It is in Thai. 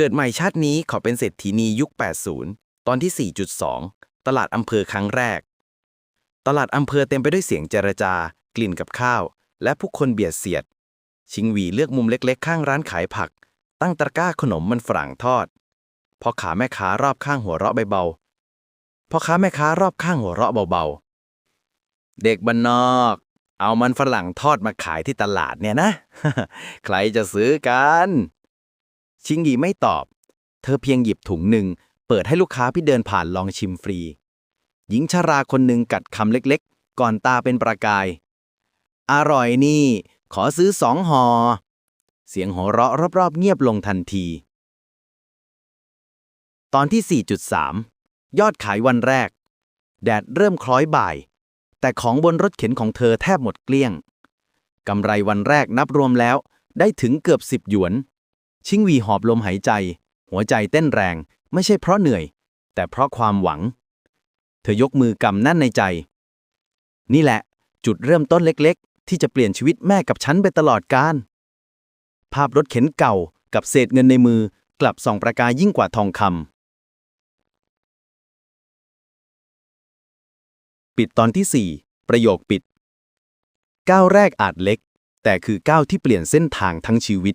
เกิดใหม่ชาตินี้ขอเป็นเศรษฐีนียุค 80 ตอนที่ 4.2 ตลาดอำเภอครั้งแรก ตลาดอำเภอเต็มไปด้วยเสียงเจรจา กลิ่นกับข้าว และผู้คนเบียดเสียด ชิงหวีเลือกมุมเล็กๆ ข้างร้านขายผัก ตั้งตะกร้าขนมมันฝรั่งทอดพ่อขาแม่ค้ารอบข้างหัวเราะเบาๆพ่อค้าแม่ค้ารอบข้างหัวเราะเบาๆ เด็กบ้านนอก เอามันฝรั่งทอดมาขายที่ตลาดเนี่ยนะ ใครจะซื้อกัน ชิงหยีไม่ตอบ เธอเพียงหยิบถุงหนึ่ง เปิดให้ลูกค้าที่เดินผ่านลองชิมฟรี หญิงชราคนหนึ่งกัดคำเล็กๆ ก่อนตาเป็นประกาย อร่อยนี่ ขอซื้อสองหอ เสียงหัวเราะรอบๆ เงียบลงทันที ตอนที่ 4.3 ยอดขายวันแรก แดดเริ่มคล้อยบ่าย แต่ของบนรถเข็นของเธอแทบหมดเกลี้ยงกำไรวันแรกนับรวมแล้วได้ถึงเกือบสิบหยวน ชิงวีหอบลมหายใจ หัวใจเต้นแรง ไม่ใช่เพราะเหนื่อย แต่เพราะความหวัง เธอยกมือกำนั่นในใจ นี่แหละ จุดเริ่มต้นเล็กๆ ที่จะเปลี่ยนชีวิตแม่กับฉันไปตลอดกาลภาพรถเข็นเก่ากับเศษเงินในมือกลับส่องประกายยิ่งกว่าทองคำปิดตอนที่ 4 ประโยคปิด ก้าวแรกอาจเล็ก แต่คือก้าวที่เปลี่ยนเส้นทางทั้งชีวิต